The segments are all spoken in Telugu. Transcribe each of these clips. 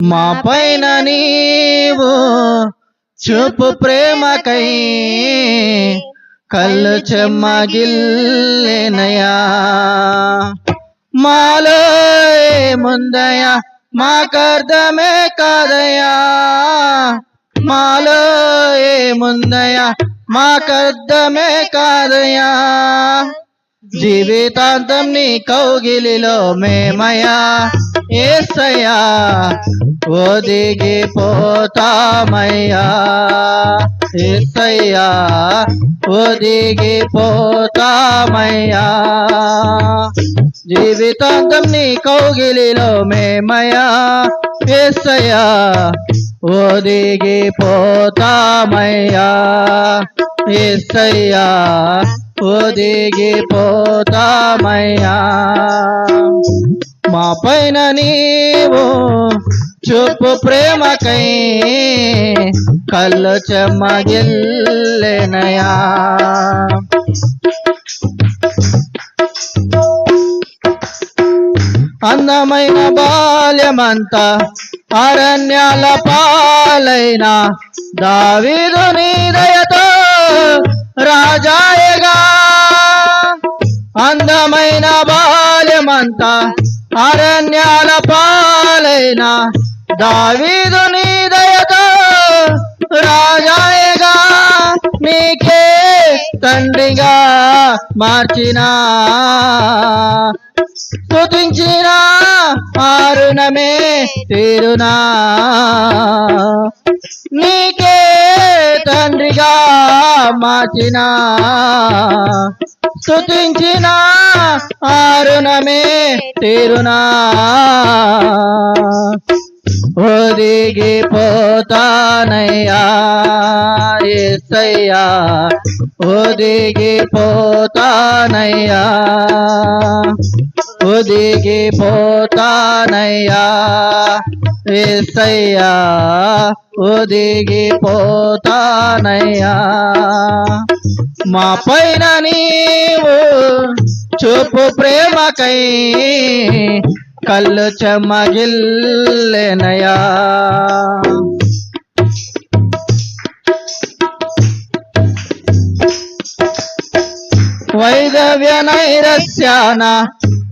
మా పైన నీవు చూపు ప్రేమకై కళ్ళు చెమ్మగిల్లేనయా మాలో ముందయా మాకర్ధమే కాదయా మాలో ఏముందయా మాకర్ధమే కాదయా జీవితాంతం నీ కౌగిలిలో మేమయా ఏసయ్యా ఒదిగిపోతామయ్యా ఏసయ్యా ఒదిగిపోతామయ్యా జీవితాంతం నీ కౌగిలిలో మేమయా ఏసయ్యా ఒదిగిపోతామయ్యా ఏసయ్యా ఒదిగిపోతామయ్యా మా పైన నీవు చూపు ప్రేమకై కళ్ళు చెమ్మగిల్లెనయా. అందమైన బాల్యమంతా అరణ్యాల పాలైన దావీదు నీదయతో రాజాయగా. అందమైన బాల్యమంతా అరణ్యాల పాలైన దావీదు నీ దయతో రాజాయగా నీకే తండ్రిగా మార్చినా. స్తుతించిన ఆరుణమే తీరునా. నీకే తండ్రిగా మార్చిన. స్తుతించిన ఆరుణమే తీరునా. ఒదిగి ఒదిగిపోతానయ్యా ఎస్సయ్యా ఒదిగి పోతానయ్యా ఎస్సయ్యా ఒదిగిపోతానయ్యా మా పైన నీవు చూపు ప్రేమకై కళ్ళు చెమగిల్లెనయా? వైదవ్య నైరస్యాన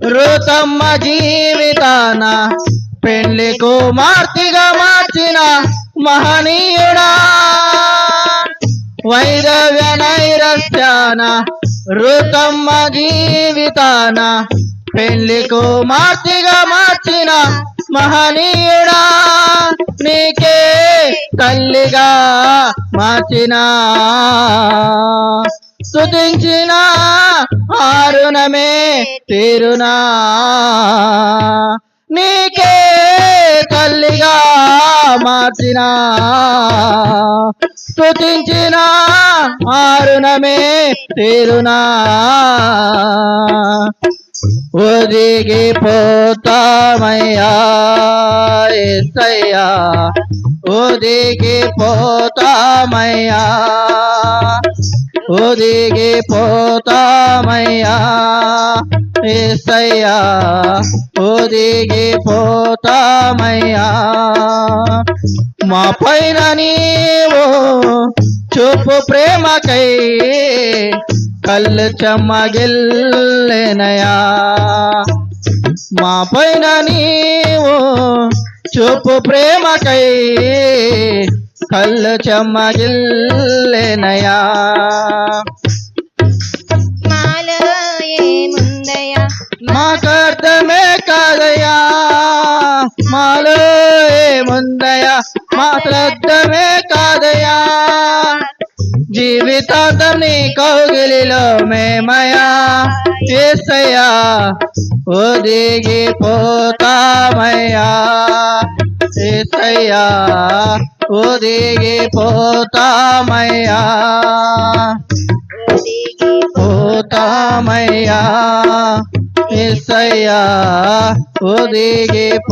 ఋతమ్మ జీవితాన పెళ్ళి కుమార్తెగా మార్చిన మహనీయుడా. వైదవ్య నైరస్యాన ఋతమ్మ జీవితాన పెళ్ళి కుమార్తెగా మార్చిన మహనీయుడా నీకే తల్లిగా మార్చిన. స్తుతించిన ఆరుణమే తీరునా. నీకే తల్లిగా మార్చిన. స్తుతించిన ఆరుణమే తీరునా. ఒదిగిపోతామయ్యా ఎస్సయ్యా ఒదిగిపోతామయ్యా ఒదిగిపోతామయ్యా ఎస్సయ్యా ఒదిగిపోతామయ్యా మా పైన నీవు చూపు ప్రేమకై కళ్ళు చెమ్మగిల్లెనయా? మా పైన నీవు చూపు ప్రేమకై కళ్ళు చెమ్మగిల్లెనయా? మాకర్థమే కాదయా మాలో ఏముందయా మా శ్రద్ధమే కాదయా జీవితాంతం నీ కౌగిలిలో మేమయా ఏసయ్యా ఒదిగిపోతామయ్యా ఏసయ్యా ఒదిగిపోతామయ్యా పోతామయ్యా ఎస్సయ్యా ఒదిగిపోతామయ్యా